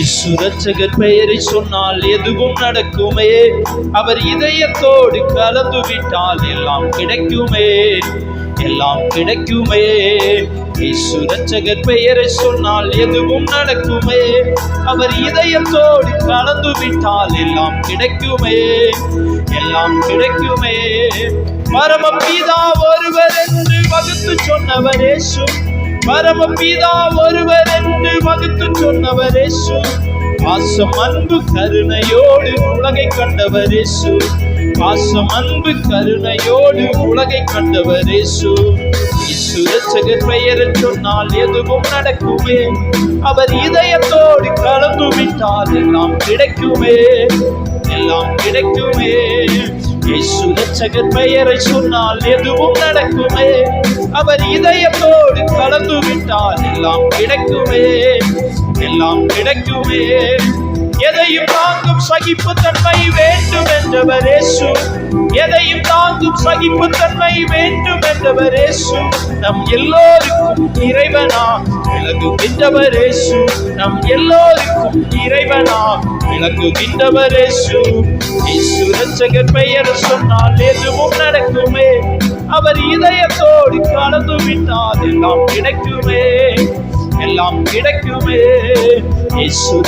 இசுரட்சகர் பெயரை சொன்னால் எதுவும் நடக்குமே. அவர் இதயத்தோடு கலந்து விட்டால் எல்லாம் கிடைக்குமே. எல்லாம் கிடைக்குமே. இசுரட்சகர் பெயரை சொன்னால் எதுவும் நடக்குமே. அவர் இதயத்தோடு கலந்து விட்டால் எல்லாம் கிடைக்குமே. எல்லாம் கிடைக்குமே. பரமபிதா ஒருவர் என்று வகுத்து சொன்னவர் இயேசு. பரமபிதா ஒருவர் என்று வகுத்து சொன்னவர் இயேசு. பாசம் அன்பு கருணையோடு உலகை கண்டவர் இயேசு. பாசம் அன்பு கருணையோடு உலகை கண்டவர் இயேசு. சுரட்சகர் பெயரில் சொன்னால் எதுவும் நடக்குமே. அவர் இதயத்தோடு கலந்து விட்டால் எல்லாம் கிடைக்குமே. எல்லாம் கிடைக்குமே. சுரட்சகர் பெயரை சொன்னால் எதுவும் நடக்குமே. அவர் இதயத்தோடு கலந்து விட்டால் எல்லாம் கிடைக்குமே. எல்லாம் கிடைக்குமே. எதையும் தாங்கும் சகிப்பு தன்மை வேண்டும். என்றவர் இயேசு. எதையும் தாங்கும் சகிப்பு தன்மை வேண்டும் என்றவர் இயேசு. நம் எல்லோருக்கும் இறைவனா. விளங்குகின்றவர் இயேசு. நம் எல்லோருக்கும் இறைவனா. விளங்குகின்றவர் இயேசு. இயேசு ரட்சகர் பெயர் சொன்னால் எதுவும் நடக்குமே. அவர் இதயத்தோடு கலந்து விட்டால் எல்லாம் கிடைக்குமே. எல்லாம் கிடைக்குமே. இயேசு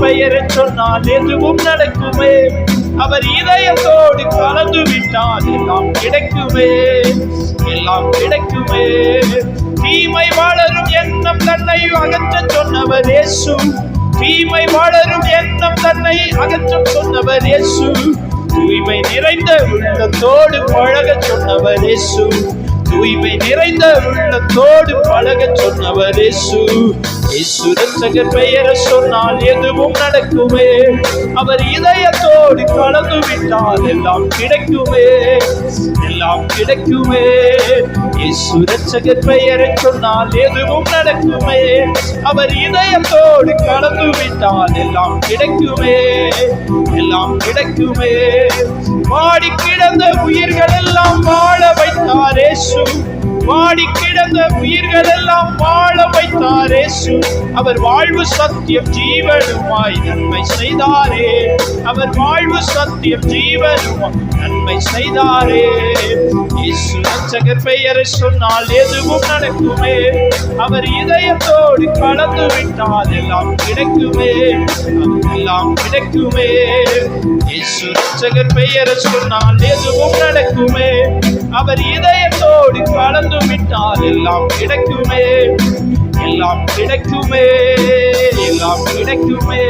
பெயரை சொன்னால் எதுவும் நடக்குமே. அவர் இதயத்தோடு கலந்து விட்டால் எல்லாம் கிடைக்குமே. எல்லாம் கிடைக்குமே. தீமை வாழரும் எண்ணம் தன்னை அகற்ற சொன்னவர் இயேசு. தீமை வாழரும் எண்ணம் தன்னை அகற்ற சொன்னவர் இயேசு. தூய்மை நிறைந்த உள்ளத்தோடு பழக சொன்னவர் இயேசு. தூய்மை நிறைந்த உள்ளத்தோடு பழக சொன்னவர் இயேசு. இயேசு ரட்சகர் பெயரை சொன்னால் எதுவும் நடக்குமே. அவர் இதயத்தோடு கலந்து விட்டால் எல்லாம் கிடைக்குமே. எல்லாம் கிடைக்குமே. இயேசு ரட்சகர் பெயரை சொன்னால் எதுவும் நடக்குமே. அவர் இதயத்தோடு கலந்து விட்டால் எல்லாம் கிடைக்குமே. எல்லாம் கிடைக்குமே. பாடி கிடந்த உயிர்கள் எல்லாம் வாழ வைத்தார் பாடி கிடந்த உயிர்கள் எல்லாம் வாழ வைத்தார் இயேசு அவர் வாழ்வு சத்தியம் ஜீவனுமாய் நன்மை செய்தாரே. அவர் வாழ்வு சத்தியம் ஜீவனுமாய் நன்மை செய்தாரே. இயேசு ரட்சகர் பெயரை சொன்னால் எதுவும் நடக்குமே. அவர் இதயத்தோடு கலந்து விட்டால் எல்லாம் கிடைக்குமே. எல்லாம் கிடைக்குமே. இயேசு ரட்சகர் பெயரை சொன்னால் எதுவும் நடக்குமே. அவர் இதயத்தோடு கலந்து விட்டால் எல்லாம் கிடைக்குமே. எல்லாம் கிடைக்குமே எல்லாம் கிடைக்குமே.